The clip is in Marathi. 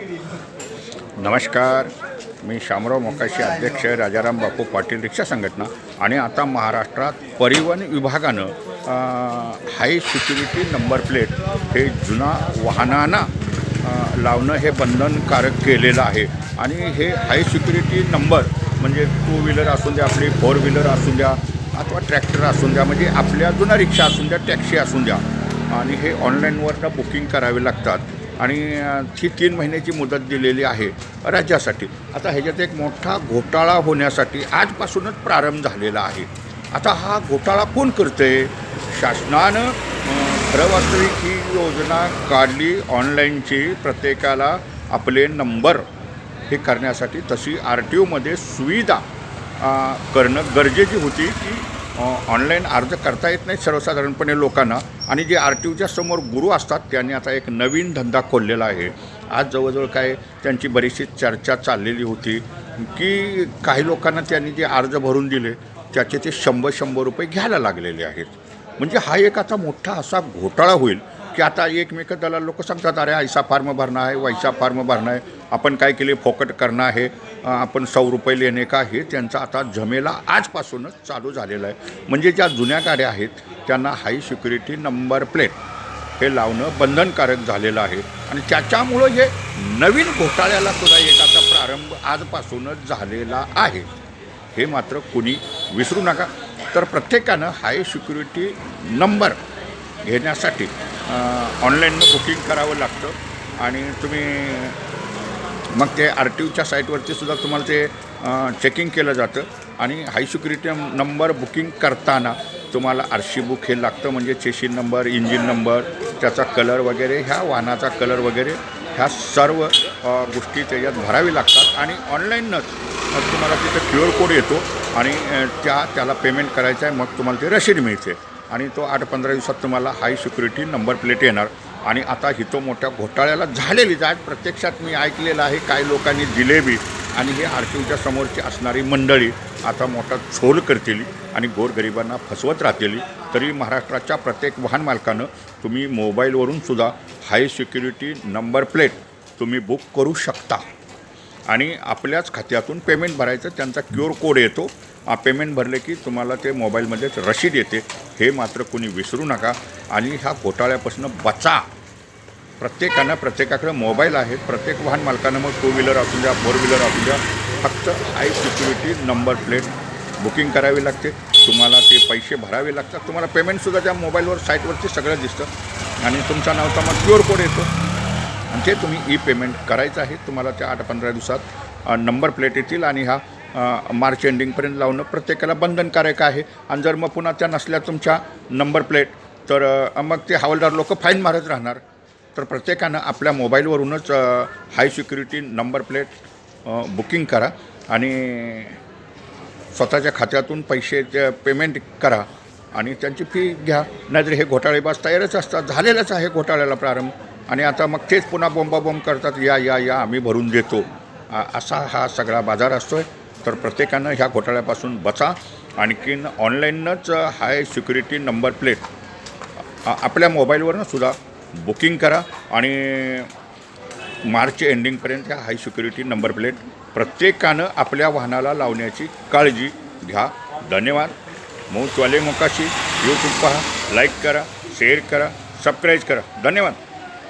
नमस्कार. मी शामराव मोकाशी अध्यक्ष राजाराम बापू पाटील रिक्षा संघटना आणि आता महाराष्ट्रात परिवहन विभागानं हाय सिक्युरिटी नंबर प्लेट हे जुना वाहनांना लावणं हे बंधनकारक केलेलं आहे. आणि हे हाय सिक्युरिटी नंबर म्हणजे टू व्हीलर असून द्या आपली फोर व्हीलर असून द्या अथवा ट्रॅक्टर असून द्या म्हणजे आपल्या जुना रिक्षा असून द्या टॅक्सी असून द्या. आणि हे ऑनलाईनवरनं बुकिंग करावे लागतात. आणि ती तीन महिन्याची मुदत दिलेली आहे राज्यासाठी. आता ह्याच्यात एक मोठा घोटाळा होण्यासाठी आजपासूनच प्रारंभ झालेला आहे. आता हा घोटाळा कोण करते शासनानं खरं वास्तविक ही योजना काढली ऑनलाईनची प्रत्येकाला आपले नंबर हे करण्यासाठी. तशी आर टी ओमध्ये सुविधा करणं गरजेची होती की ऑनलाईन अर्ज करता येत नाही सर्वसाधारणपणे लोकांना. आणि जे आर टी ओच्या समोर गुरु असतात त्यांनी आता एक नवीन धंदा खोललेला आहे. आज जवळजवळ काय त्यांची बरीचशी चर्चा चाललेली होती की काही लोकांना त्यांनी जे अर्ज भरून दिले त्याचे ते शंभर शंभर रुपये घ्यायला लागलेले आहेत. म्हणजे हा एक आता मोठा असा घोटाळा होईल. की आता एकमेक दलाल लोक सांगतात अरे ऐसा फॉर्म भरणं आहे वैसा फॉर्म भरणं आहे आपण काय केले फोकट करणं आहे आपण सौ रुपये लेणे का? हे त्यांचा आता झमेला आजपासूनच चालू झालेला आहे. म्हणजे ज्या जुन्या गाड्या आहेत त्यांना हाय सिक्युरिटी नंबर प्लेट हे लावणं बंधनकारक झालेलं आहे. आणि त्याच्यामुळं हे नवीन घोटाळ्याला सुद्धा एक आता प्रारंभ आजपासूनच झालेला आहे. हे मात्र कुणी विसरू नका. तर प्रत्येकानं हाय सिक्युरिटी नंबर घेण्यासाठी ऑनलाईननं बुकिंग करावं लागतं. आणि तुम्ही मग ते आर टी ओच्या साईटवरती सुद्धा तुम्हाला ते चेकिंग केलं जातं. आणि हाय सिक्युरिटी नंबर बुकिंग करताना तुम्हाला आरशी बुक हे लागतं म्हणजे चेशिन नंबर इंजिन नंबर त्याचा कलर वगैरे ह्या वाहनाचा कलर वगैरे ह्या सर्व गोष्टी त्याच्यात भरावी लागतात. आणि ऑनलाईनच तुम्हाला तिथं क्यू आर कोड येतो आणि त्या त्याला पेमेंट करायचं आहे मग तुम्हाला ते रशीद मिळते. आणि तो आठ पंधरा दिवसात तुम्हाला हाय सिक्युरिटी नंबर प्लेट येणार. आणि आता ही तो मोठ्या घोटाळ्याला झालेलीच आज प्रत्यक्षात मी ऐकलेलं आहे काही लोकांनी जिलेबी आणि हे आर टी समोरची असणारी मंडळी आता मोठा झोल करतील आणि गोरगरिबांना फसवत राहतील. तरी महाराष्ट्राच्या प्रत्येक वाहन मालकानं तुम्ही मोबाईलवरून सुद्धा हाय सिक्युरिटी नंबर प्लेट तुम्ही बुक करू शकता. आणि आपल्याच खात्यातून पेमेंट भरायचं त्यांचा क्युअर कोड येतो. पेमेंट भरले की तुम्हाला ते मोबाईलमध्येच रशीद येते. हे मात्र कोणी विसरू नका आणि ह्या घोटाळ्यापासून बचा. प्रत्येकानं प्रत्येकाकडे मोबाईल आहेत. प्रत्येक वाहन मालकानं मग टू व्हीलर असू द्या फोर व्हीलर असू द्या फक्त high security number plate booking करावी लागते. तुम्हाला ते पैसे भरावे लागतात. तुम्हाला पेमेंटसुद्धा त्या मोबाईलवर साईटवरती सगळं दिसतं. आणि तुमचा नावचा मग क्युअर कोड येतो. आणि ते तुम्ही ई पेमेंट करायचं आहे. तुम्हाला त्या आठ पंधरा दिवसात नंबर प्लेट येतील आणि हा मार्च एंडिंगपर्यंत लावणं प्रत्येकाला बंधनकारक आहे. आणि जर मग पुन्हा त्या नसल्या तुमच्या नंबर प्लेट तर मग ते हवालदार लोक फाईन मारत राहणार. तर प्रत्येकानं आपल्या मोबाईलवरूनच high security number plate booking करा आणि स्वतःच्या खात्यातून पैसे पेमेंट करा आणि त्यांची फी घ्या. नाहीतर हे घोटाळेबाज तयारच असतात. झालेलंच आहे घोटाळ्याला प्रारंभ. आणि आता मग तेच पुन्हा बोंबाबोंब करतात. या या या आम्ही भरून देतो. असा हा सगळा बाजार असतो आहे तर प्रत्येकानं ह्या घोटाळ्यापासून बचा. आणखीन ऑनलाईनच हाय सिक्युरिटी नंबर प्लेट आपल्या मोबाईलवरनं सुद्धा बुकिंग करा आणि मार्च एंडिंगपर्यंत ह्या हाय सिक्युरिटी नंबर प्लेट प्रत्येकानं आपल्या वाहनाला लावण्याची काळजी घ्या. धन्यवाद. मौतवाले मोकाशी. यूट्यूब पहा लाईक करा शेअर करा सबस्क्राईब करा. धन्यवाद.